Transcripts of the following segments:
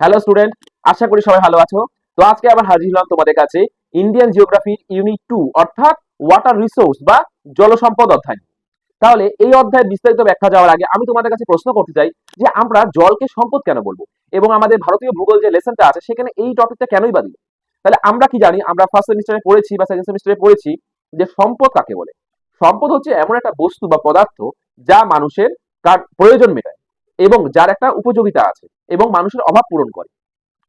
Hello student আশা করি সবাই ভালো আছো। তো আজকে আবার হাজির হলাম তোমাদের কাছে ইন্ডিয়ান জিওগ্রাফির ইউনিট টু অর্থাৎ ওয়াটার রিসোর্স বা জলসম্পদ অধ্যায়। তাহলে এই অধ্যায় বিস্তারিত ব্যাখ্যা যাওয়ার আগে আমি তোমাদের কাছে প্রশ্ন করতে চাই যে আমরা জলকে সম্পদ কেন বলব? এবং আমাদের ভারতীয় ভূগোল যে লেসনটা আছে, সেখানে এই টপিকটা কেনই বা দিল তাহলে আমরা কি জানি? আমরা ফার্স্ট সেমিস্টারে পড়েছি বা সেকেন্ড সেমিস্টারে পড়েছি যে সম্পদ কাকে বলে? সম্পদ হচ্ছে এমন একটা বস্তু বা পদার্থ যা মানুষের প্রয়োজন মেটায়। এবং যার একটা উপযোগিতা আছে এবং মানুষের অভাব পূরণ করে।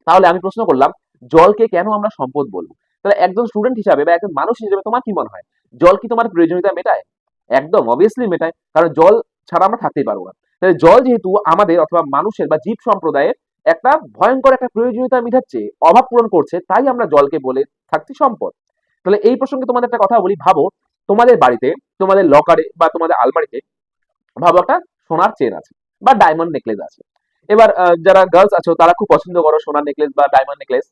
তাহলে আমি প্রশ্ন করলাম, জলকে কেন আমরা সম্পদ বলব? তাহলে একজন স্টুডেন্ট হিসাবে বা একজন মানুষ হিসেবে তোমার কি মনে হয়? জল কি তোমার প্রয়োজনীয়তা মেটায়? একদম অবভিয়াসলি মেটায়, কারণ জল ছাড়া আমরা থাকতেই পারব না। তাহলে জল যেহেতু আমাদের অথবা মানুষের বা জীব সম্প্রদায়ের একটা ভয়ঙ্কর একটা প্রয়োজনীয়তা মেটাচ্ছে, অভাব পূরণ করছে, তাই আমরা জলকে বলে থাকছি সম্পদ। তাহলে এই প্রসঙ্গে তোমাদের একটা কথা বলি, ভাবো, তোমাদের বাড়িতে, তোমাদের লকারে বা তোমাদের আলমারিতে ভাবো একটা সোনার চেন আছে। বা ডায়মন্ড নেকলেস আছে। এবার যারা গার্লস আছো, তারা খুব পছন্দ করো সোনার নেকলেস বা ডায়মন্ড নেকলেস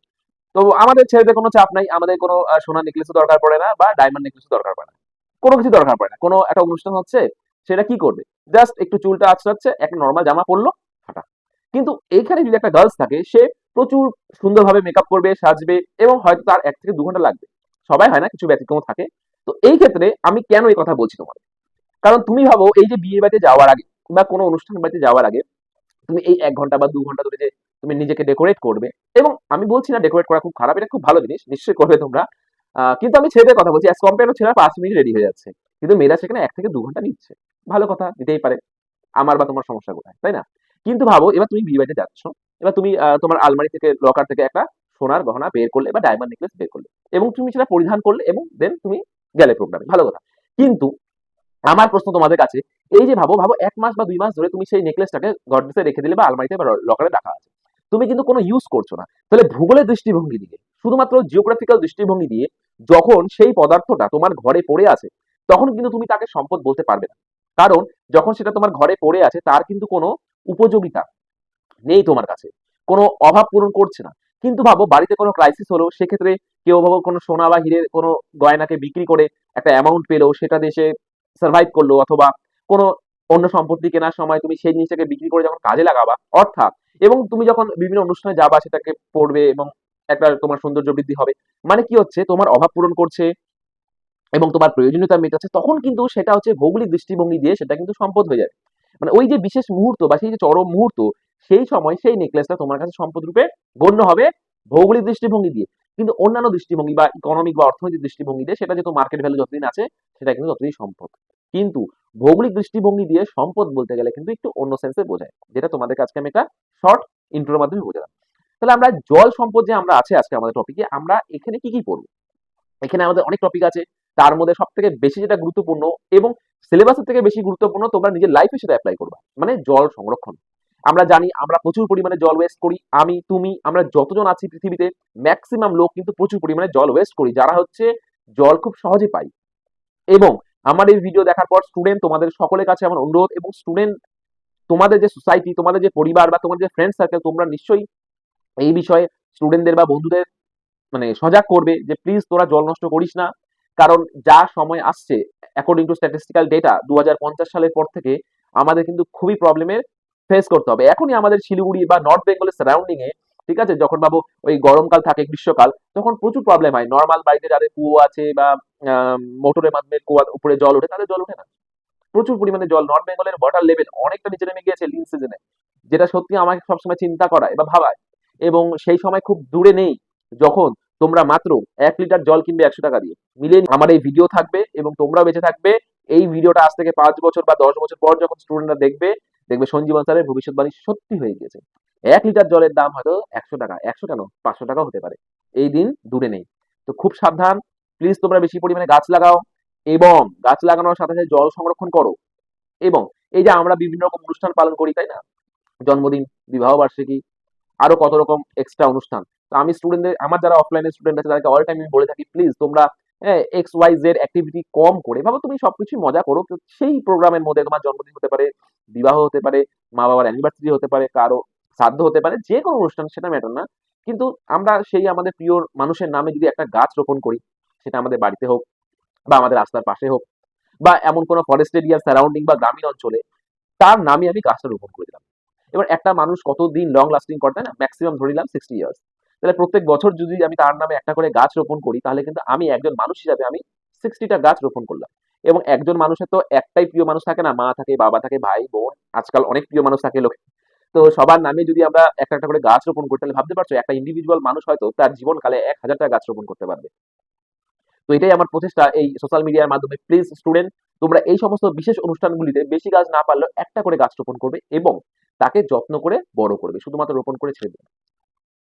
তো আমাদের ছেলেদের কোনো চাপ নাই, আমাদের কোনো সোনার নেকলেসও দরকার পড়ে না বা ডায়মন্ড নেকলেসও দরকার পড়ে না। কোনো কিছু দরকার পড়ে না। কোনো একটা অনুষ্ঠান হচ্ছে, সেটা কি করবে? জাস্ট একটু চুলটা আঁচড়াচ্ছে, একটা নর্মাল জামা পরলো, ফাটা। কিন্তু এইখানে যদি একটা গার্লস থাকে, সে প্রচুর সুন্দরভাবে মেকআপ করবে, সাজবে এবং হয়তো তার এক থেকে দু ঘণ্টা লাগবে। সবাই হয় না, কিছু ব্যতিক্রম থাকে। তো এই ক্ষেত্রে আমি কেন এই কথা বলছি তোমাদের? কারণ তুমি ভাবো, এই যে বিয়ে বাড়িতে যাওয়ার আগে বা কোনো অনুষ্ঠান বাড়িতে যাওয়ার আগে তুমি এই এক ঘণ্টা বা দু ঘণ্টা ধরে যে তুমি নিজেকে ডেকোরেট করবে এবং আমি বলছি না ডেকোরেট করা খুব খারাপ, এটা খুব ভালো জিনিস, নিশ্চয়ই করবে তোমরা। কিন্তু আমি ছেলেদের কথা বলছি অ্যাজ কম্পেয়ার ছেলেরা পাঁচ মিনিট রেডি হয়ে যাচ্ছে। কিন্তু মেয়েরা সেখানে এক থেকে দু ঘণ্টা নিচ্ছে। ভালো কথা নিতেই পারে। আমার বা তোমার সমস্যা কোথায়, তাই না? কিন্তু ভাবো, এবার তুমি বিয়ে বাড়িতে যাচ্ছ, এবার তুমি তোমার আলমারি থেকে লকার থেকে একটা সোনার গহনা বের করলে বা ডায়মন্ড নেকলেস বের করলে এবং তুমি সেটা পরিধান করলে এবং দেন তুমি গেলে প্রোগ্রামে ভালো কথা। কিন্তু আমার প্রশ্ন তোমাদের কাছে, এই যে ভাবো ভাবো এক মাস বা দুই মাস ধরে তুমি সেই নেকলেসটাকে গডরেজে রেখে দিলে বা আলমারিতে বা লকারে রাখা আছে। তুমি কিন্তু কোনো ইউজ করছ না। তাহলে ভূগোলের দৃষ্টিভঙ্গি দিয়ে, শুধুমাত্র জিওগ্রাফিক্যাল দৃষ্টিভঙ্গি দিয়ে যখন সেই পদার্থটা তোমার ঘরে পড়ে আছে, তখন কিন্তু তুমি তাকে সম্পদ বলতে পারবে না। কারণ যখন সেটা তোমার ঘরে পড়ে আছে, তার কিন্তু কোনো উপযোগিতা নেই তোমার কাছে। কোনো অভাব পূরণ করছে না। কিন্তু ভাবো, বাড়িতে কোনো ক্রাইসিস হলো, সেক্ষেত্রে কেউ ভাবো কোনো সোনা বা হিরের কোনো গয়নাকে বিক্রি করে একটা অ্যামাউন্ট পেল, সেটা দেশে সার্ভাইভ করল অথবা কোনো অন্য সম্পত্তি কেনার সময় তুমি সেই জিনিসটাকে বিক্রি করে যখন কাজে লাগাবা, অর্থাৎ এবং তুমি যখন বিভিন্ন অনুষ্ঠানে যাবা সেটাকে পড়বে এবং একটা তোমার সৌন্দর্য বৃদ্ধি হবে মানে কি হচ্ছে তোমার অভাব পূরণ করছে এবং তোমার প্রয়োজনীয়তা মেটাচ্ছে, তখন কিন্তু সেটা হচ্ছে ভৌগোলিক দৃষ্টিভঙ্গি দিয়ে সেটা কিন্তু সম্পদ হয়ে যায়। মানে ওই যে বিশেষ মুহূর্ত বা সেই যে চরম মুহূর্ত, সেই সময় সেই নেকলেসটা তোমার কাছে সম্পদ রূপে গণ্য হবে ভৌগোলিক দৃষ্টিভঙ্গি দিয়ে। কিন্তু অন্যান্য দৃষ্টিভঙ্গি বা ইকোনমিক বা অর্থনৈতিক দৃষ্টিভঙ্গি দিয়ে সেটা যেহেতু মার্কেট ভ্যালু যতদিন আছে, সেটা কিন্তু ততদিন সম্পদ। কিন্তু ভৌগোলিক দৃষ্টিভঙ্গি দিয়ে সম্পদ বলতে গেলে কিন্তু একটু অন্য সেন্সে বোঝায়, যেটা তোমাদের কাছে আমি একটা শর্ট ইন্ট্রোর মাধ্যমে বোঝালাম। তাহলে আমরা জল সম্পদ যে আমরা আছে আজকে আমাদের টপিকে আমরা এখানে কি কি পড়ব? এখানে আমাদের অনেক টপিক আছে, তার মধ্যে সব থেকে বেশি যেটা গুরুত্বপূর্ণ এবং সিলেবাসের থেকে বেশি গুরুত্বপূর্ণ তোমরা নিজের লাইফে সেটা অ্যাপ্লাই করবা মানে জল সংরক্ষণ। আমরা জানি, আমরা প্রচুর পরিমাণে জল ওয়েস্ট করি, আমি, তুমি, আমরা যতজন আছি পৃথিবীতে ম্যাক্সিমাম লোক কিন্তু প্রচুর পরিমাণে জল ওয়েস্ট করি, যারা হচ্ছে জল খুব সহজে পাই। এবং আমার এই ভিডিও দেখার পর স্টুডেন্ট তোমাদের সকলের কাছে আমার অনুরোধ, এবং স্টুডেন্ট তোমাদের যে সোসাইটি তোমাদের যে পরিবার বা তোমাদের যে ফ্রেন্ড সার্কেল তোমরা নিশ্চয়ই এই বিষয়ে স্টুডেন্টদের বা বন্ধুদের মানে সজাগ করবে যে প্লিজ তোরা জল নষ্ট করিস না, কারণ যা সময় আসছে অ্যাকর্ডিং টু স্ট্যাটিস্টিক্যাল ডেটা দু হাজার পঞ্চাশ সালের পর থেকে আমাদের কিন্তু খুবই প্রবলেমের ফেস করতে হবে। এখনই আমাদের শিলিগুড়ি বা নর্থ বেঙ্গলের সারাউন্ডিং এ, ঠিক আছে? যখন ভাবো ওই গরমকাল থাকে, গ্রীষ্মকাল, তখন প্রচুর প্রবলেম হয়। নর্মাল বাড়িতে যাদের কুয়ো আছে বা মোটরের মাধ্যমে কুয়া, উপরে জল ওঠে, তাদের জল ওঠে না। প্রচুর পরিমাণে জল। নর্থ বেঙ্গলের ওয়াটার লেভেল অনেকটা নিচে নেমে গিয়েছে লিন সিজনে যেটা সত্যি আমাকে সবসময় চিন্তা করায় বা ভাবায়। এবং সেই সময় খুব দূরে নেই যখন তোমরা মাত্র এক লিটার জল কিনবে একশো টাকা দিয়ে। মিলে আমার এই ভিডিও থাকবে এবং তোমরা বেঁচে থাকবে। এই ভিডিওটা আজ থেকে পাঁচ বছর বা দশ বছর পর যখন স্টুডেন্টরা দেখবে দেখবে সঞ্জীবন স্যারের ভবিষ্যৎবাণী সত্যি হয়ে গিয়েছে। এক লিটার জলের দাম হয়তো একশো টাকা, একশো কেন? পাঁচশো টাকা হতে পারে। এই দিন দূরে নেই। তো খুব সাবধান। প্লিজ তোমরা বেশি পরিমাণে গাছ লাগাও এবং গাছ লাগানোর সাথে সাথে জল সংরক্ষণ করো। এবং এই যে আমরা বিভিন্ন রকম অনুষ্ঠান পালন করি, তাই না? জন্মদিন, বিবাহ বার্ষিকী, আরও কত রকম এক্সট্রা অনুষ্ঠান। তো আমি স্টুডেন্টদের আমার যারা অফলাইনে স্টুডেন্ট আছে, তাদেরকে অল টাইম আমি বলে থাকি প্লিজ তোমরা এক্স ওয়াই জেড অ্যাক্টিভিটি কম করে, ভাবো তুমি সবকিছু মজা করো সেই প্রোগ্রামের মধ্যে তোমার জন্মদিন হতে পারে, বিবাহ হতে পারে মা বাবার অ্যানিভার্সারি হতে পারে, কারও শ্রাদ্ধ হতে পারে, যে কোনো অনুষ্ঠান, সেটা ম্যাটার না। কিন্তু আমরা সেই আমাদের প্রিয় মানুষের নামে যদি একটা গাছ রোপণ করি, সেটা আমাদের বাড়িতে হোক বা আমাদের রাস্তার পাশে হোক বা এমন কোনো ফরেস্ট এরিয়ার সারাউন্ডিং বা গ্রামীণ অঞ্চলে, তার নামে আমি গাছটা রোপণ করে দিলাম। এবার একটা মানুষ কতদিন লং লাস্টিং করতে না? ম্যাক্সিমাম ধরে নিলাম সিক্সটি ইয়ার্স তাহলে প্রত্যেক বছর যদি আমি তার নামে একটা করে গাছ রোপণ করি, তাহলে কিন্তু আমি একজন মানুষ হিসাবে আমি সিক্সটিটা গাছ রোপণ করলাম। এবং একজন মানুষের তো একটাই প্রিয় মানুষ থাকে না, মা থাকে, বাবা থাকে, ভাই, বোন, আজকাল অনেক প্রিয় মানুষ থাকে লোকে। তো সবার নামে যদি আমরা একটা একটা করে গাছ রোপণ করি, তাহলে ভাবতে পারছ, একটা ইন্ডিভিজুয়াল মানুষ হয়তো তার জীবনকালে এক হাজারটা গাছ রোপণ করতে পারবে। তো এটাই আমার প্রচেষ্টা এই সোশ্যাল মিডিয়ার মাধ্যমে। প্লিজ স্টুডেন্ট তোমরা এই সমস্ত বিশেষ অনুষ্ঠানগুলিতে বেশি গাছ না পারলেও একটা করে গাছ রোপণ করবে এবং তাকে যত্ন করে বড় করবে, শুধুমাত্র রোপণ করে ছেড়ে দেবে।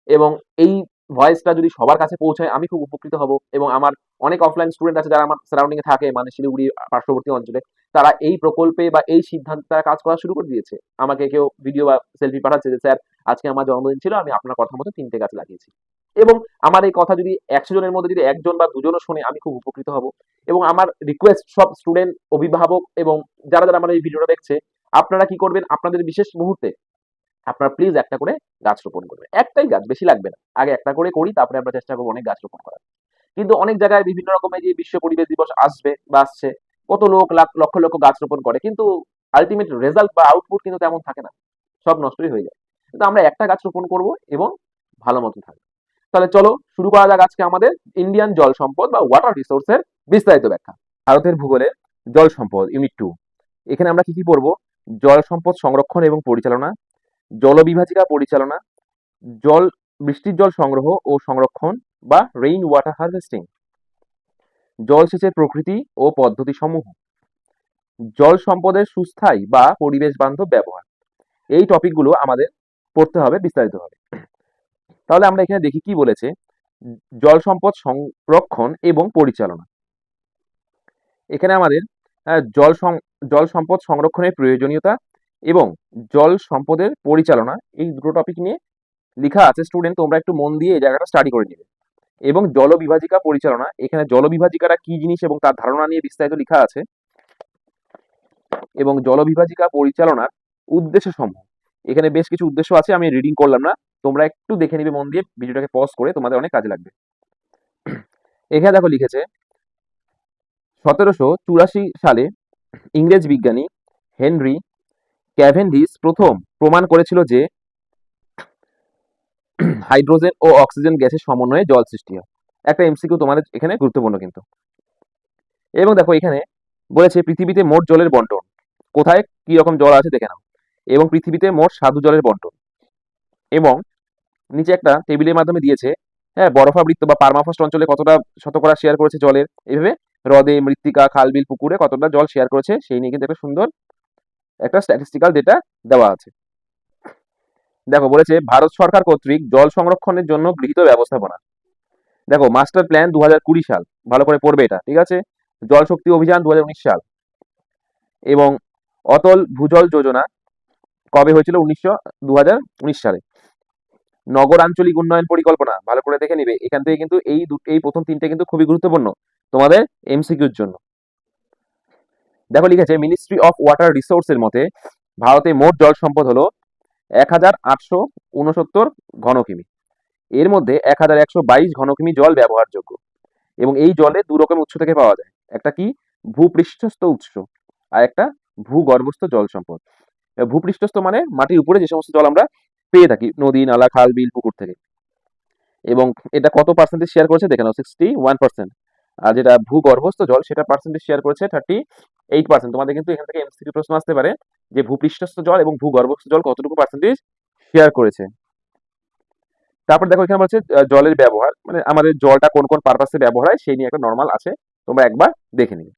এবং এই ভয়েসটা যদি সবার কাছে পৌঁছায়, আমি খুব উপকৃত হব। এবং আমার অনেক অফলাইন স্টুডেন্ট আছে যারা আমার সারাউন্ডিং এ থাকে মানে শিলিগুড়ি পার্শ্ববর্তী অঞ্চলে। তারা এই প্রকল্পে বা এই সিদ্ধান্তে তারা কাজ করা শুরু করে দিয়েছে। আমাকে কেউ ভিডিও বা সেলফি পাঠাচ্ছে যে, স্যার, আজকে আমার জন্মদিন ছিল, আমি আপনার কথা মতো তিনটে গাছ লাগিয়েছি। এবং আমার এই কথা যদি একশো জনের মধ্যে যদি একজন বা দুজনও শোনে, আমি খুব উপকৃত হব। এবং আমার রিকোয়েস্ট সব স্টুডেন্ট অভিভাবক এবং যারা যারা আমার এই ভিডিওটা দেখছে, আপনারা কি করবেন? আপনাদের বিশেষ মুহূর্তে আপনারা প্লিজ একটা করে গাছ রোপণ করবেন। একটাই গাছ, বেশি লাগবে না। আগে একটা করে করি, তারপরে আমরা চেষ্টা করব অনেক গাছ রোপণ করার। কিন্তু অনেক জায়গায় বিভিন্ন রকমের যে বিশ্ব পরিবেশ দিবস আসবে বা আসছে, কত লোক লক্ষ লক্ষ গাছ রোপণ করে, কিন্তু আলটিমেট রেজাল্ট বা আউটপুট কিন্তু তেমন থাকে না। সব নষ্টই হয়ে যায়। কিন্তু আমরা একটা গাছ রোপণ করব এবং ভালো মতো থাকবে। তাহলে চলো, শুরু করা যাক আজকে আমাদের ইন্ডিয়ান জল সম্পদ বা ওয়াটার রিসোর্সের বিস্তারিত ব্যাখ্যা। ভারতের ভূগোলে জল সম্পদ ইউনিট টু এখানে আমরা কি কি পড়ব? জল সম্পদ সংরক্ষণ এবং পরিচালনা জলবিভাজিকা পরিচালনা, জল, বৃষ্টির জল সংগ্রহ ও সংরক্ষণ বা রেইন ওয়াটার হারভেস্টিং জলসেচের প্রকৃতি ও পদ্ধতি সমূহ জল সম্পদের সুস্থায়ী বা পরিবেশ বান্ধব ব্যবহার। এই টপিকগুলো আমাদের পড়তে হবে বিস্তারিতভাবে। তাহলে আমরা এখানে দেখি কি বলেছে, জল সম্পদ সংরক্ষণ এবং পরিচালনা। এখানে আমাদের জল জল সম্পদ সংরক্ষণের প্রয়োজনীয়তা এবং জল সম্পদের পরিচালনা, এই দুটো টপিক নিয়ে লেখা আছে স্টুডেন্ট তোমরা একটু মন দিয়ে এই জায়গাটা স্টাডি করে নিবে। এবং জলবিভাজিকা পরিচালনা, এখানে জলবিভাজিকারা কি জিনিস এবং তার ধারণা নিয়ে বিস্তারিত লেখা আছে। এবং জলবিভাজিকা পরিচালনার উদ্দেশ্য সমূহ। এখানে বেশ কিছু উদ্দেশ্য আছে, আমি রিডিং করলাম না। তোমরা একটু দেখে নিবে মন দিয়ে, ভিডিওটাকে পজ করে তোমাদের অনেক কাজে লাগবে। এখানে দেখো লিখেছে, সতেরোশো চুরাশি সালে ইংরেজ বিজ্ঞানী হেনরি ক্যাভেন্ডিস প্রথম প্রমাণ করেছিল যে হাইড্রোজেন ও অক্সিজেন গ্যাসের সমন্বয়ে জল সৃষ্টি হয়। একটা এমসিকিউ তোমাদের এখানে গুরুত্বপূর্ণ কিন্তু। এবং দেখো এখানে বলেছে পৃথিবীতে মোট জলের বন্টন। কোথায়? কি রকম জল আছে দেখে নাও। এবং পৃথিবীতে মোট সাধু জলের বন্টন। এবং নিচে একটা টেবিলের মাধ্যমে দিয়েছে হ্যাঁ বরফাবৃত্ত বা পারমাফ্রস্ট অঞ্চলে কতটা শতকরা শেয়ার করেছে জলের? এইভাবে হ্রদে মৃত্তিকা খাল বিল পুকুরে কতটা জল শেয়ার করেছে, সেই নিয়ে কিন্তু একটা সুন্দর একটা স্ট্যাটিস্টিক্যাল ডেটা দেওয়া আছে। দেখো, বলেছে ভারত সরকার কর্তৃক জল সংরক্ষণের জন্য গৃহীত ব্যবস্থাপনা। দেখো মাস্টার প্ল্যান দু হাজার কুড়ি সাল। ভালো করে পড়বে এটা, ঠিক আছে? জল শক্তি অভিযান দু হাজার উনিশ সাল। এবং অতল ভূজল যোজনা কবে হয়েছিল? উনিশশো দু সালে। নগর আঞ্চলিক উন্নয়ন পরিকল্পনা, ভালো করে দেখে নিবে। এখান থেকে কিন্তু এই এই প্রথম তিনটে কিন্তু খুবই গুরুত্বপূর্ণ তোমাদের এমসিকিউর জন্য। দেখো লিখেছে মিনিস্ট্রি অফ ওয়াটার রিসোর্সের মতে ভারতে মোট জল সম্পদ হলো এক হাজার আটশো উনসত্তর ঘনকিমি। এর মধ্যে এক হাজার একশো বাইশ ঘনকিমি জল ব্যবহারযোগ্য এবং এই জলে দু রকম উৎস থেকে পাওয়া যায়। একটা কি? ভূপৃষ্ঠস্থ উৎস আর একটা ভূগর্ভস্থ জল সম্পদ। ভূপৃষ্ঠস্থ মানে মাটির উপরে যে সমস্ত জল আমরা পেয়ে থাকি, নদী, নালা, খাল, বিল, পুকুর থেকে। এবং এটা কত পার্সেন্টেজ শেয়ার করেছে? দেখে নাও সিক্সটি ওয়ান পার্সেন্ট আর যেটা ভূগর্ভস্থ জল, সেটা পার্সেন্টেজ শেয়ার করেছে থার্টি এইট পার্সেন্ট তোমাদের কিন্তু এখান থেকে এমসিকিউ প্রশ্ন আসতে পারে যে ভূপৃষ্ঠস্থ জল এবং ভূগর্ভস্থ জল কতটুকু পার্সেন্টেজ শেয়ার করেছে। তারপর দেখো এখানে বলছে জলের ব্যবহার। মানে আমাদের জলটা কোন কোন পারপাসে ব্যবহার হয় সেই নিয়ে একটা নর্মাল আছে, তোমরা একবার দেখে নিবে।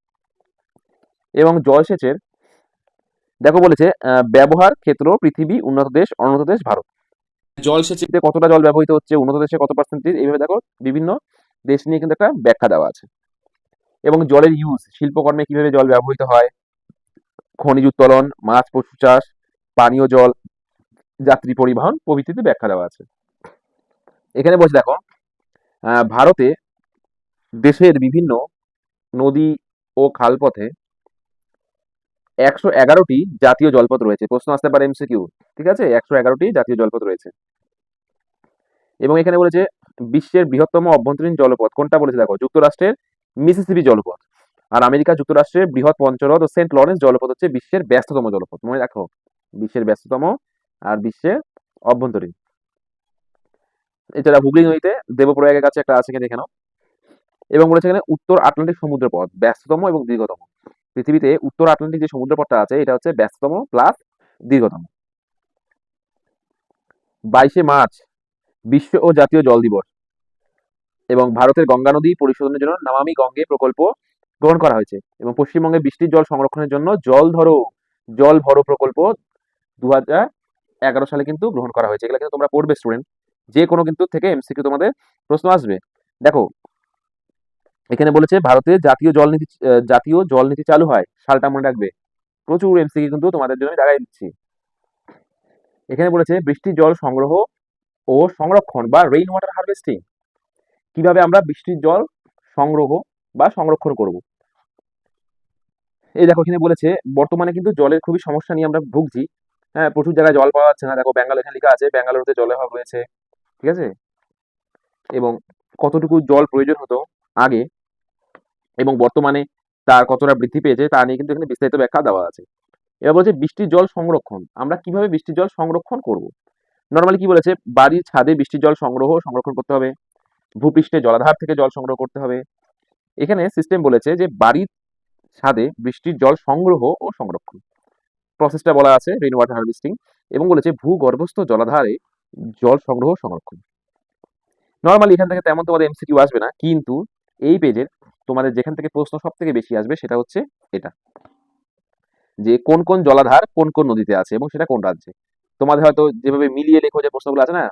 এবং জলসেচের দেখো বলেছে ব্যবহার ক্ষেত্র পৃথিবী, উন্নত দেশ, অনুন্নত দেশ, ভারত। জলসেচে কতটা জল ব্যবহৃত হচ্ছে, উন্নত দেশে কত পার্সেন্টেজ এইভাবে দেখো বিভিন্ন দেশ নিয়ে কিন্তু একটা ব্যাখ্যা দেওয়া আছে। এবং জলের ইউজ শিল্পকর্মে কীভাবে জল ব্যবহৃত হয়, খনিজ উত্তোলন, মাছ, পশু চাষ, পানীয় জল, যাত্রী পরিবহন প্রভৃতিতে ব্যাখ্যা দেওয়া আছে। এখানে বলছে দেখো ভারতে দেশের বিভিন্ন নদী ও খালপথে একশো এগারোটি জাতীয় জলপথ রয়েছে। প্রশ্ন আসতে পারে এমসিকিউ ঠিক আছে? একশো এগারোটি জাতীয় জলপথ রয়েছে। এবং এখানে বলেছে, বিশ্বের বৃহত্তম অভ্যন্তরীণ জলপথ, কোনটা বলেছে দেখো? যুক্তরাষ্ট্রের মিসিসিপি জলপথ। আর আমেরিকা যুক্তরাষ্ট্রের বৃহৎ পঞ্চরথ ও সেন্ট লরেন্স জলপথ হচ্ছে বিশ্বের ব্যস্ততম জলপথ। মনে রাখো, বিশ্বের ব্যস্ততম আর বিশ্বে অভ্যন্তরীণ। এছাড়া হুগলি নদীতে দেবপ্রয়াগের কাছে একটা আছে দেখে নাও এবং বলেছে এখানে উত্তর আটলান্টিক সমুদ্র পথ ব্যস্ততম এবং দীর্ঘতম। পৃথিবীতে উত্তর আটলান্টিক যে সমুদ্র পথটা আছে, এটা হচ্ছে ব্যস্ততম প্লাস দীর্ঘতম। বাইশে মার্চ, বিশ্ব ও জাতীয় জল দিবস। এবং ভারতের গঙ্গা নদী পরিশোধনের জন্য নামামি গঙ্গে প্রকল্প গ্রহণ করা হয়েছে এবং পশ্চিমবঙ্গে বৃষ্টির জল সংরক্ষণের জন্য জল ধরো, জল ভরো প্রকল্প দু এগারো সালে কিন্তু গ্রহণ করা হয়েছে। এগুলো কিন্তু তোমরা পড়বে স্টুডেন্ট যে কোনো কিন্তু থেকে এমসিকিউ তোমাদের প্রশ্ন আসবে। দেখো, এখানে বলেছে ভারতে জাতীয় জল নীতি জাতীয় জল নীতি চালু হয়। সালটা মনে রাখবে। প্রচুর এমসিকিউ কিন্তু তোমাদের জন্য জায়গায় দিচ্ছি। এখানে বলেছে বৃষ্টির জল সংগ্রহ ও সংরক্ষণ বা রেইন ওয়াটার হারভেস্টিং কীভাবে আমরা বৃষ্টির জল সংগ্রহ বা সংরক্ষণ করব। এই দেখো, এখানে বলেছে, বর্তমানে কিন্তু জলের খুবই সমস্যা নিয়ে আমরা ভুগছি। হ্যাঁ প্রচুর জায়গায় জল পাওয়া যাচ্ছে না। দেখো, ব্যাঙ্গালোর এখানে লেখা আছে, ব্যাঙ্গালোরতে জলের অভাব রয়েছে, ঠিক আছে? এবং কতটুকু জল প্রয়োজন হতো আগে এবং বর্তমানে তার কতটা বৃদ্ধি পেয়েছে তা নিয়ে কিন্তু এখানে বিস্তারিত ব্যাখ্যা দেওয়া আছে। এবার বলছে, বৃষ্টির জল সংরক্ষণ, আমরা কীভাবে বৃষ্টির জল সংরক্ষণ করব? নর্মালি কি বলেছে, বাড়ির ছাদে বৃষ্টির জল সংগ্রহ, সংরক্ষণ করতে হবে। ভূপৃষ্ঠে জলাধার থেকে জল সংগ্রহ করতে হবে। এখানে সিস্টেম বলেছে যে বাড়ির ছাদে বৃষ্টির জল সংগ্রহ ও সংরক্ষণ। প্রসেসটা বলা আছে রেন ওয়াটার হারভেস্টিং এবং বলেছে ভূগর্ভস্থ জলাধারে জল সংগ্রহ সংরক্ষণ। নর্মালি এখান থেকে তেমন তোমাদের এমসিকিউ আসবে না, কিন্তু এই পেজের তোমাদের যেখান থেকে প্রশ্ন সব থেকে বেশি আসবে সেটা হচ্ছে এটা। যে কোন কোন জলাধার কোন কোন নদীতে আছে এবং সেটা কোন রাজ্যে। তোমাদের হয়তো যেভাবে মিলিয়ে লেখো যে প্রশ্নগুলো আছে না,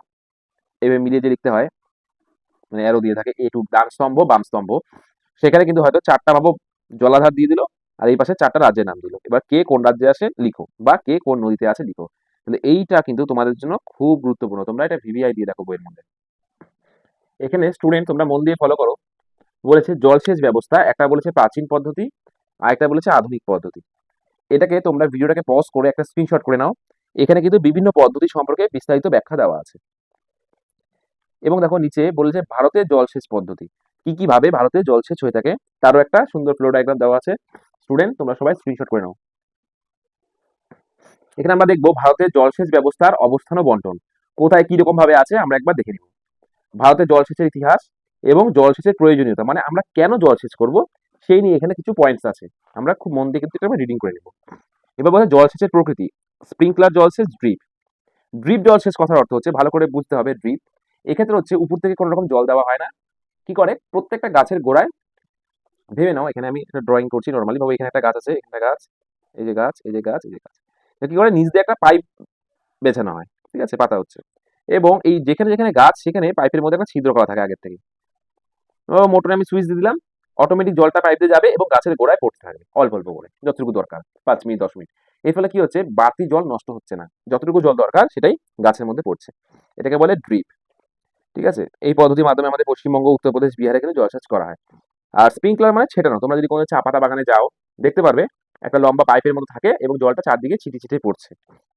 এভাবে মিলিয়ে যে লিখতে হয় মানে অ্যারো দিয়ে থাকে এ টু ডান স্তম্ভ, বাম স্তম্ভ। সেখানে কিন্তু হয়তো চারটা ভাবো জলাধার দিয়ে দিল, আর এই পাশে চারটা রাজ্যের নাম দিল। এবার কে কোন রাজ্যে আসে লিখো, বা কে কোন নদীতে আছে লিখো। তাহলে এইটা কিন্তু তোমাদের জন্য খুব গুরুত্বপূর্ণ। তোমরা এটা ভিভিআই দিয়ে দেখো বইয়ের মধ্যে। এখানে স্টুডেন্ট তোমরা মন দিয়ে ফলো করো। বলেছে জলসেচ ব্যবস্থা, একটা বলেছে প্রাচীন পদ্ধতি আর একটা বলেছে আধুনিক পদ্ধতি। এটাকে তোমরা ভিডিওটাকে পজ করে একটা স্ক্রিনশট করে নাও। এখানে কিন্তু বিভিন্ন পদ্ধতি সম্পর্কে বিস্তারিত ব্যাখ্যা দেওয়া আছে। এবং দেখো নিচে বলেছে ভারতের জলসেচ পদ্ধতি। কি কি ভাবে ভারতে জলসেচ হয়ে থাকে, তারও একটা সুন্দর ফ্লো ডায়াগ্রাম দেওয়া আছে। স্টুডেন্ট তোমরা সবাই স্ক্রিনশট করে নাও। এখানে আমরা দেখব ভারতের জলসেচ ব্যবস্থার অবস্থান ও বন্টন। কোথায় কি রকম ভাবে আছে, আমরা একবার দেখে নিব। ভারতের জলসেচের ইতিহাস এবং জলসেচের প্রয়োজনীয়তা মানে আমরা কেন জলসেচ করব, সেই নিয়ে এখানে কিছু পয়েন্টস আছে। আমরা খুব মন দিয়ে কিন্তু রিডিং করে নেব। এবার বলে জলসেচের প্রকৃতি স্প্রিংকলার জলসেচ ড্রিপ ড্রিপ জলসেচ কথার অর্থ হচ্ছে, ভালো করে বুঝতে হবে ড্রিপ এক্ষেত্রে হচ্ছে উপর থেকে কোনো রকম জল দেওয়া হয় না। কি করে? প্রত্যেকটা গাছের গোড়ায়, ভেবে নাও, এখানে আমি একটা ড্রয়িং করছি নর্মালি ভাবে এখানে একটা গাছ আছে, এখানে গাছ, এই যে গাছ, এই যে গাছ, এই যে গাছ। কি করে? নিচ দিয়ে একটা পাইপ বেছানো হয়, ঠিক আছে? পাতা হচ্ছে। এবং এই যেখানে যেখানে গাছ, সেখানে পাইপের মধ্যে একটা ছিদ্র করা থাকে আগের থেকে। মোটরে আমি সুইচ দিয়ে দিলাম অটোমেটিক জলটা পাইপ দিয়ে যাবে এবং গাছের গোড়ায় পড়তে থাকবে, অল্প অল্প করে, যতটুকু দরকার, পাঁচ মিনিট, দশ মিনিট। এর ফলে কি হচ্ছে? বাড়তি জল নষ্ট হচ্ছে না। যতটুকু জল দরকার, সেটাই গাছের মধ্যে পড়ছে। এটাকে বলে ড্রিপ ঠিক আছে? এই পদ্ধতির মাধ্যমে আমাদের পশ্চিমবঙ্গ, উত্তরপ্রদেশ, বিহারে কিন্তু জলসেচ করা হয়। আর স্প্রিংকলার মানে ছেটানো তোমরা যদি কোনো চা পাতা বাগানে যাও, দেখতে পারবে, একটা লম্বা পাইপের মতো থাকে এবং জলটা চারদিকে ছিটিয়ে ছিটিয়ে পড়ছে।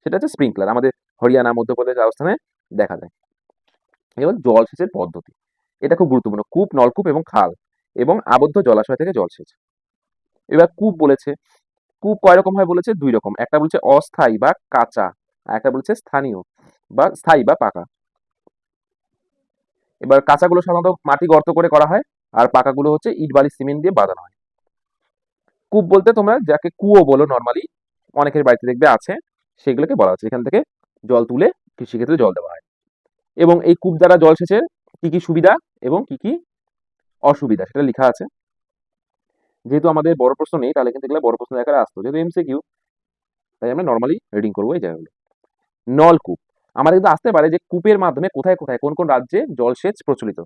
সেটা হচ্ছে স্প্রিংকলার আমাদের হরিয়ানা, মধ্যপ্রদেশ, রাজস্থানে দেখা যায়। এবং জলসেচের পদ্ধতি। এটা খুব গুরুত্বপূর্ণ। কূপ, নলকূপ এবং খাল এবং আবদ্ধ জলাশয় থেকে জলসেচ। এবার কূপ বলেছে। কূপ কয় রকম হয় বলেছে? দুই রকম। একটা বলছে অস্থায়ী বা কাঁচা, আর একটা বলছে স্থানীয় বা স্থায়ী বা পাকা। এবার কাঁচাগুলো সাধারণত মাটি গর্ত করে করা হয়, আর পাকাগুলো হচ্ছে ইট, বালি, সিমেন্ট দিয়ে বাঁধানো হয়। কূপ বলতে তোমরা যাকে কুয়ো বলো নর্মালি অনেকের বাড়িতে দেখবে আছে, সেগুলোকে বলা হচ্ছে। এখান থেকে জল তুলে কৃষিক্ষেত্রে জল দেওয়া হয়। এবং এই কূপ দ্বারা জলসেচের কি কি সুবিধা এবং কি কি অসুবিধা সেটা লেখা আছে। যেহেতু আমাদের বড় প্রশ্ন নেই, তাহলে কিন্তু বড় প্রশ্ন আকারে আসতো। যেহেতু এমসিকিউ তাই আমরা নর্মালি রিডিং করব, এই জায়গাগুলো। নলকূপ। আমাদের কিন্তু আসতে পারে যে কূপের মাধ্যমে কোথায় কোথায় কোন কোন রাজ্যে জলসেচ প্রচলিত।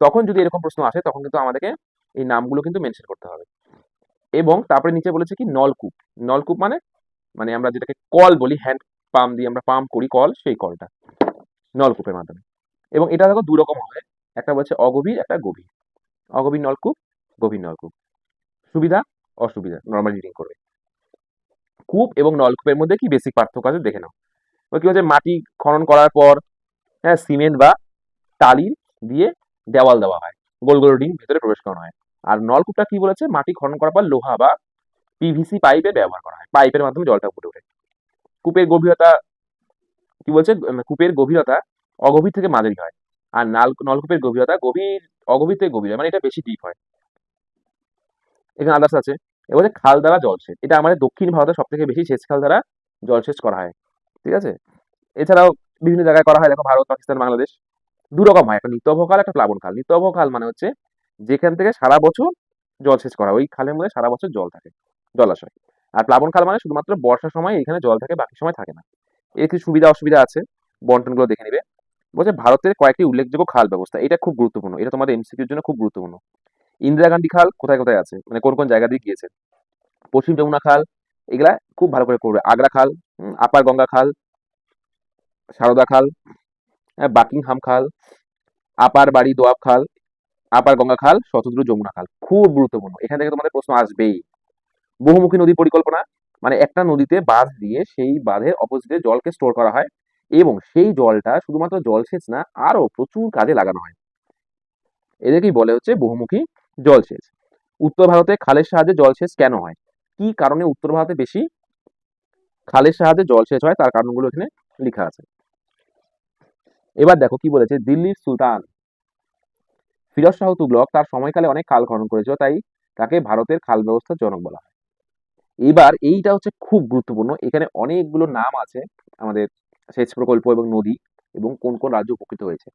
তখন যদি এরকম প্রশ্ন আসে, তখন কিন্তু আমাদেরকে এই নামগুলো কিন্তু মেনশন করতে হবে। এবং তারপরে নিচে বলেছে কি, নলকূপ। নলকূপ মানে? মানে আমরা যেটাকে কল বলি হ্যান্ড পাম্প দিয়ে আমরা পাম্প করি কল, সেই কলটা। নলকূপের মাধ্যমে। এবং এটা দেখো দু রকম হয় একটা বলছে অগভীর, একটা গভীর। অগভীর নলকূপ, গভীর নলকূপ। সুবিধা, অসুবিধা নর্মাল রিডিং করবে। কূপ এবং নলকূপের মধ্যে কি বেসিক পার্থক্য আছে? দেখে নাও। কি হচ্ছে মাটি খনন করার পর হ্যাঁ সিমেন্ট বা টালি দিয়ে দেওয়াল দেওয়া হয়। গোল গোল রিং ভেতরে প্রবেশ করানো হয়। আর নলকূপটা কি বলেছে? মাটি খনন করার পর লোহা বা পিভিসি পাইপে ব্যবহার করা হয়। পাইপের মাধ্যমে জলটা ফুটে ওঠে। কূপের গভীরতা, কি বলছে? কূপের গভীরতা অগভীর থেকে মাঝারি হয়। আর নাল, নলকূপের গভীরতা গভীর, অগভীর থেকে গভীর হয়। মানে এটা বেশি ডিপ হয়। এখানে আদার্স আছে। এবারে খাল দ্বারা জলসেচ। এটা আমাদের দক্ষিণ ভারতে সব থেকে বেশি সেচ খাল দ্বারা জলসেচ করা হয়। ঠিক আছে? এছাড়াও বিভিন্ন জায়গায় করা হয়, দেখো ভারত, পাকিস্তান, বাংলাদেশ। দু রকম হয়, একটা নিত্যভ খাল একটা প্লাবন খাল নিত্যভ খাল মানে হচ্ছে যেখান থেকে সারা বছর জলসেচ করা। ওই খালের মধ্যে সারা বছর জল থাকে, জলাশয়। আর প্লাবন খাল মানে শুধুমাত্র বর্ষার সময় এখানে জল থাকে, বাকি সময় থাকে না। এর কিছু সুবিধা, অসুবিধা আছে, বন্টনগুলো দেখে নিবে। বলছে ভারতের কয়েকটি উল্লেখযোগ্য খাল ব্যবস্থা, এটা খুব গুরুত্বপূর্ণ, এটা তোমাদের এমসিকিউর জন্য খুব গুরুত্বপূর্ণ। ইন্দিরা গান্ধী খাল কোথায় কোথায় আছে? মানে কোন কোন জায়গা দিয়ে গিয়েছে? পশ্চিম যমুনা খাল, এগুলা খুব ভালো করে করবে। আগ্রা খাল আপার গঙ্গা খাল সারদা খাল হ্যাঁ, বাকিংহাম খাল আপার বাড়ি দোয়াব খাল আপার গঙ্গা খাল শতদ্রু যমুনা খাল খুব গুরুত্বপূর্ণ। এখান থেকে তোমাদের প্রশ্ন আসবেই। বহুমুখী নদী পরিকল্পনা মানে একটা নদীতে বাঁধ দিয়ে সেই বাঁধের অপোজিটে জলকে স্টোর করা হয় এবং সেই জলটা শুধুমাত্র জলসেচ না আরও প্রচুর কাজে লাগানো হয়। এদেরকেই বলে হচ্ছে বহুমুখী জলসেচ উত্তর ভারতে খালের সাহায্যে জলসেচ কেন হয়? কি কারণে উত্তর ভারতে বেশি খালের সাহায্যে জলসেচ হয়, তার কারণগুলো এখানে লেখা আছে। এবার দেখো কি বলেছে, দিল্লির সুলতান। ফিরোজ শাহ তুগলক তার সময়কালে অনেক খাল খনন করেছিল, তাই তাকে ভারতের খাল ব্যবস্থার জনক বলা হয়। এবার এইটা হচ্ছে খুব গুরুত্বপূর্ণ, এখানে অনেকগুলো নাম আছে আমাদের সেচ প্রকল্প এবং নদী এবং কোন কোন রাজ্য উপকৃত হয়েছে।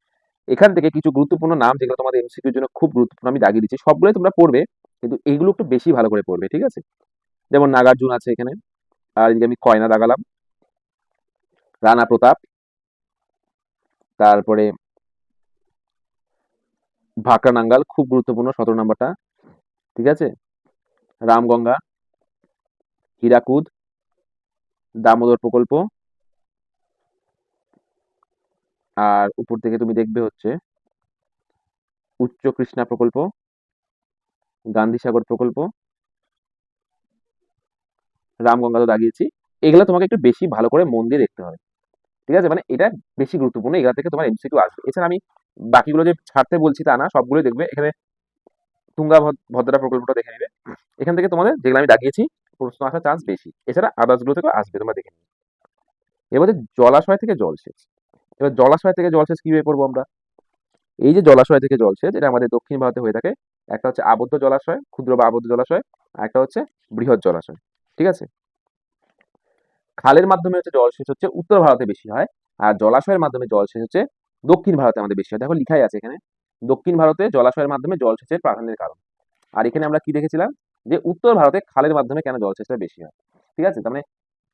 এখান থেকে কিছু গুরুত্বপূর্ণ নাম যেগুলো তোমাদের এমসিকিউর জন্য খুব গুরুত্বপূর্ণ, আমি দাগিয়ে দিচ্ছি, সবগুলোই তোমরা পড়বে, কিন্তু এইগুলো একটু বেশি ভালো করে পড়বে, ঠিক আছে? যেমন নাগার্জুন আছে এখানে। আর এদিকে আমি কয়না দাগালাম রানা প্রতাপ, তারপরে ভাকরা নাঙ্গাল, খুব গুরুত্বপূর্ণ সতেরো নাম্বারটা, ঠিক আছে? রামগঙ্গা, হীরাকুদ, দামোদর প্রকল্প, আর উপর থেকে তুমি দেখবে হচ্ছে উচ্চ কৃষ্ণা প্রকল্প গান্ধী সাগর প্রকল্প রামগঙ্গা দাগিয়েছি। এগুলো তোমাকে একটু বেশি ভালো করে মন দিয়ে দেখতে হবে। ঠিক আছে? মানে এটা বেশি গুরুত্বপূর্ণ, এগুলা থেকে তোমার এমসিকিউ আসবে। এছাড়া আমি বাকিগুলো যে ছাড়তে বলছি তা না, সবগুলোই দেখবে। এখানে তুঙ্গা ভদ- ভদ্রা প্রকল্পটা দেখে নেবে। এখান থেকে তোমাদের যেগুলো আমি দাগিয়েছি, প্রশ্ন আসার চান্স বেশি। এছাড়া আদার্সগুলো থেকে আসবে, তোমরা দেখে নিবে এবারে জলাশয় থেকে জলসেচ এবার জলাশয় থেকে জলসেচ কীভাবে করব আমরা? এই যে জলাশয় থেকে জলসেচ এটা আমাদের দক্ষিণ ভারতে হয়ে থাকে। একটা হচ্ছে আবদ্ধ জলাশয়, ক্ষুদ্র বা আবদ্ধ জলাশয়, আর একটা হচ্ছে বৃহৎ জলাশয়। ঠিক আছে? খালের মাধ্যমে হচ্ছে জলসেচ হচ্ছে উত্তর ভারতে বেশি হয়, আর জলাশয়ের মাধ্যমে জলসেচ হচ্ছে দক্ষিণ ভারতে আমাদের বেশি হয়। দেখো লিখাই আছে এখানে। দক্ষিণ ভারতে জলাশয়ের মাধ্যমে জলসেচের প্রাধান্যের কারণ। আর এখানে আমরা কি দেখেছিলাম? যে উত্তর ভারতে খালের মাধ্যমে কেন জলসেচটা বেশি হয়। ঠিক আছে? তার মানে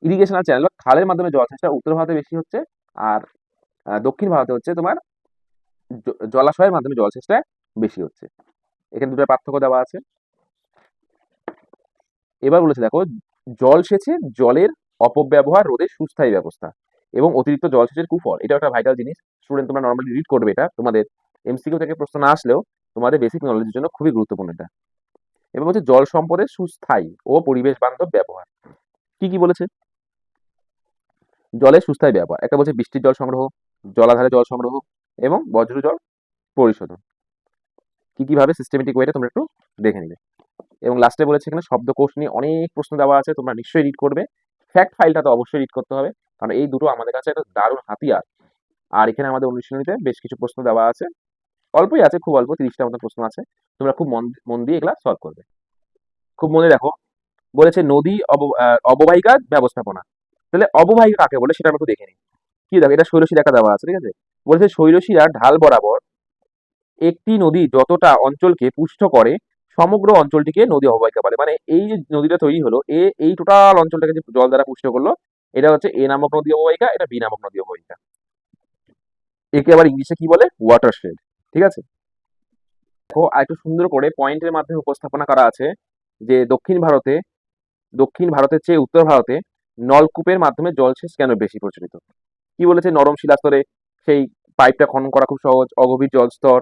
ইরিগেশনাল চ্যানেল খালের মাধ্যমে জলসেচটা উত্তর ভারতে বেশি হচ্ছে, আর দক্ষিণ ভারতে হচ্ছে তোমার জলাশয়ের মাধ্যমে জলসেচটা বেশি হচ্ছে। এখানে দুটো পার্থক্য দেওয়া আছে। এবার বলেছে দেখো জলসেচে জলের অপব্যবহার রোধে সুস্থায়ী ব্যবস্থা এবং অতিরিক্ত জলসেচের কুফল। এটা একটা ভাইটাল জিনিস। স্টুডেন্ট তোমরা নর্মালি রিড করবে এটা। তোমাদের এমসিকিউ থেকে প্রশ্ন না আসলেও তোমাদের বেসিক নলেজের জন্য খুবই গুরুত্বপূর্ণ এটা। এবং বলছে জল সম্পদের সুস্থায়ী ও পরিবেশ বান্ধব ব্যবহার। কি কি বলেছে? জলের সুস্থায়ী ব্যবহার। একটা বলছে বৃষ্টির জল সংগ্রহ, জলাধারে জল সংগ্রহ এবং বজ্র জল পরিশোধন। কি কীভাবে সিস্টেমেটিক ওয়েটা তোমরা একটু দেখে নিবে। এবং লাস্টে বলেছে এখানে শব্দকোষ নিয়ে অনেক প্রশ্ন দেওয়া আছে তোমরা নিশ্চয়ই রিড করবে। ফ্যাক্ট ফাইলটা তো অবশ্যই রিড করতে হবে কারণ এই দুটো আমাদের কাছে একটা দারুণ হাতিয়ার। আর এখানে আমাদের অনুশীলনীতে বেশ কিছু প্রশ্ন দেওয়া আছে। অল্পই আছে খুব অল্প তিরিশটা মতো প্রশ্ন আছে। তোমরা খুব মন মন দিয়ে এগুলা সলভ করবে। খুব মনে রাখো বলেছে নদী অব- আহ, অববাহিকা ব্যবস্থাপনা। তাহলে অববাহিকা কাকে বলে সেটা আমরা দেখে নিই। কি দেখো এটা শৈলশিরা দেখা দেওয়া আছে ঠিক আছে? বলেছে শৈলশিরার ঢাল বরাবর একটি নদী যতটা অঞ্চলকে পুষ্ট করে সমগ্র অঞ্চলটিকে নদী অববাহিকা বলে মানে এই যে নদীটা তৈরি হলো, এ, এই টোটাল অঞ্চলটাকে যে জল দ্বারা পুষ্ট করল, এটা হচ্ছে এ নামক নদী অববাহিকা, এটা বি নামক নদী অববাহিকা। একে আবার ইংলিশে কি বলে? ওয়াটার ওয়াটারশেড ঠিক আছে? দেখো আরেকটু সুন্দর করে পয়েন্টের মাধ্যমে উপস্থাপনা করা আছে যে দক্ষিণ ভারতে, দক্ষিণ ভারতের চেয়ে উত্তর ভারতে নলকূপের মাধ্যমে জলসেচ কেন বেশি প্রচলিত? কি বলেছে নরম শিলাস্তরে? সেই পাইপটা খনন করা খুব সহজ, অগভীর জলস্তর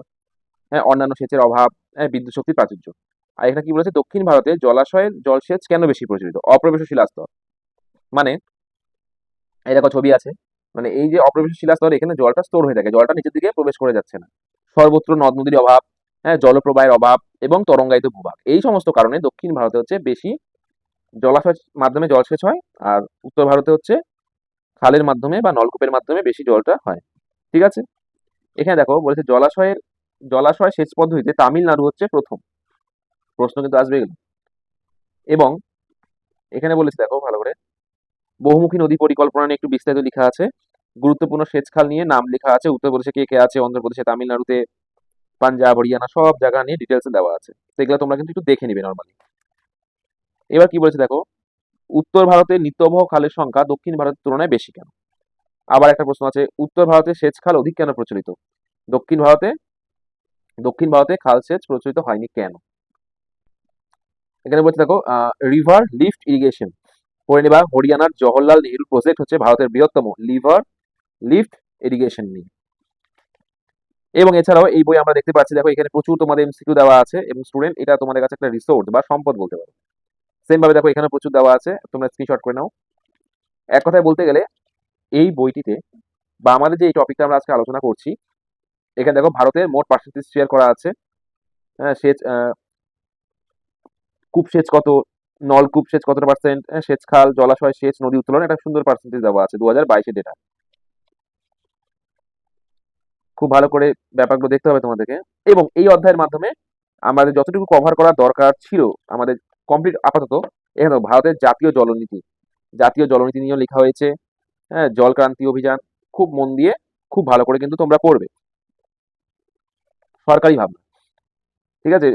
হ্যাঁ অন্যান্য সেচের অভাব হ্যাঁ বিদ্যুৎ শক্তির প্রাচুর্য। আর এখানে কি বলেছে? দক্ষিণ ভারতে জলাশয়ের জলসেচ কেন বেশি প্রচলিত? অপ্রবেশ শিলাস্তর মানে এই দেখো ছবি আছে। মানে এই যে অপ্রবেশ শিলাস্তর এখানে জলটা স্টোর হয়ে থাকে। জলটা নিচের দিকে প্রবেশ করে যাচ্ছে না। সর্বত্র নদ নদীর অভাব হ্যাঁ জলপ্রবাহের অভাব এবং তরঙ্গায়িত ভূভাগ। এই সমস্ত কারণে দক্ষিণ ভারতে হচ্ছে বেশি জলাশয়ের মাধ্যমে জলসেচ হয় আর উত্তর ভারতে হচ্ছে খালের মাধ্যমে বা নলকূপের মাধ্যমে বেশি জলটা হয়। ঠিক আছে? এখানে দেখো বলেছে জলাশয়ের জলাশয় সেচ পদ্ধতিতে তামিলনাড়ু হচ্ছে প্রথম। প্রশ্ন কিন্তু আসবে এবং এখানে বলেছে, দেখো ভালো করে, বহুমুখী নদী পরিকল্পনা নিয়ে একটু বিস্তারিত লেখা আছে। গুরুত্বপূর্ণ সেচ খাল নিয়ে নাম লেখা আছে উত্তরপ্রদেশে কে কে আছে অন্ধ্রপ্রদেশে তামিলনাড়ুতে, পাঞ্জাব, হরিয়ানা, সব জায়গা নিয়ে ডিটেলসে দেওয়া আছে। তো এগুলো তোমরা কিন্তু একটু দেখে নিবে নর্মালি এবার কি বলেছে দেখো, উত্তর ভারতে নিত্যবহ খালের সংখ্যা দক্ষিণ ভারতের তুলনায় বেশি কেন? আবার একটা প্রশ্ন আছে, উত্তর ভারতে সেচ খাল অধিক কেন প্রচলিত? দক্ষিণ ভারতে দক্ষিণ ভারতে খাল সেচ প্রচলিত হয়নি কেন? এখানে বলছে দেখো রিভার লিফট ইরিগেশন পড়ে নেবা। হরিয়ানার জওহরলাল নেহরু প্রজেক্ট হচ্ছে ভারতের বৃহত্তম লিভার লিফট ইরিগেশন নিয়ে। এবং এছাড়াও এই বই আমরা দেখতে পাচ্ছি, দেখো এখানে প্রচুর তোমাদের এমসিকিউ দেওয়া আছে। এবং স্টুডেন্ট এটা তোমাদের কাছে একটা রিসোর্স বা সম্পদ বলতে পারো। সেম ভাবে দেখো এখানে প্রচুর দেওয়া আছে। তোমরা স্ক্রিনশট করে নাও। এক কথায় বলতে গেলে, এই বইটিতে বা আমাদের যে এই টপিকটা আমরা আজকে আলোচনা করছি এখানে দেখো ভারতের মোট পার্সেন্টেজ শেয়ার করা আছে। হ্যাঁ সেচ কূপ সেচ কত নলকূপ সেচ কত পার্সেন্ট সেচ খাল, জলাশয় সেচ, নদী উত্তোলন, একটা সুন্দর পার্সেন্টেজ দেওয়া আছে দু হাজার বাইশের ডেটা খুব ভালো করে ব্যাপারগুলো দেখতে হবে তোমাদেরকে। এবং এই অধ্যায়ের মাধ্যমে আমাদের যতটুকু কভার করা দরকার ছিল, আমাদের কমপ্লিট আপাতত, এখানে ভারতের জাতীয় জলনীতি। জাতীয় জলনীতি নিয়েও লেখা হয়েছে হ্যাঁ জল ক্রান্তি অভিযান, খুব মন দিয়ে খুব ভালো করে কিন্তু তোমরা পড়বে সরকারি ভাবনা। ঠিক আছে?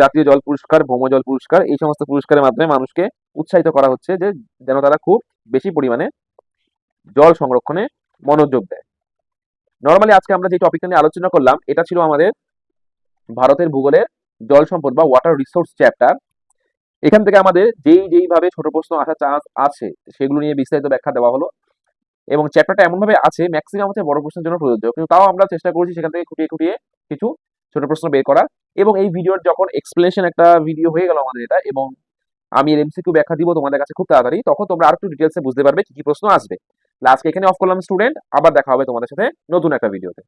জাতীয় জল পুরস্কার, ভৌম জল পুরস্কার, এই সমস্ত পুরস্কারের মাধ্যমে মানুষকে উৎসাহিত করা হচ্ছে যে, যেন তারা খুব বেশি পরিমাণে জল সংরক্ষণে মনোযোগ দেয়। নর্মালি আজকে আমরা যে টপিকটা নিয়ে আলোচনা করলাম, এটা ছিল আমাদের ভারতের ভূগোলের জল সম্পদ বা ওয়াটার রিসোর্স চ্যাপ্টার এখান থেকে আমাদের যেই যেইভাবে ছোট প্রশ্ন আসার চান্স আছে, সেগুলো নিয়ে বিস্তারিত ব্যাখ্যা দেওয়া হলো। এবং চ্যাপ্টারটা এমনভাবে আছে ম্যাক্সিমাম হচ্ছে বড় প্রশ্নের জন্য প্রযোজ্য। কিন্তু তাও আমরা চেষ্টা করছি সেখান থেকে খুঁটিয়ে খুঁটিয়ে কিছু ছোট প্রশ্ন বের করা। এবং এই ভিডিওর যখন এক্সপ্লেনেশন একটা ভিডিও হয়ে গেল আমাদের এটা, এবং আমি এর এমসিকিউ ব্যাখ্যা দিব তোমাদের কাছে খুব তাড়াতাড়ি, তখন তোমরা আরেকটু ডিটেলসে বুঝতে পারবে কি কি প্রশ্ন আসবে। আজকে এখানে অফ করলাম স্টুডেন্ট আবার দেখা হবে তোমাদের সাথে নতুন একটা ভিডিওতে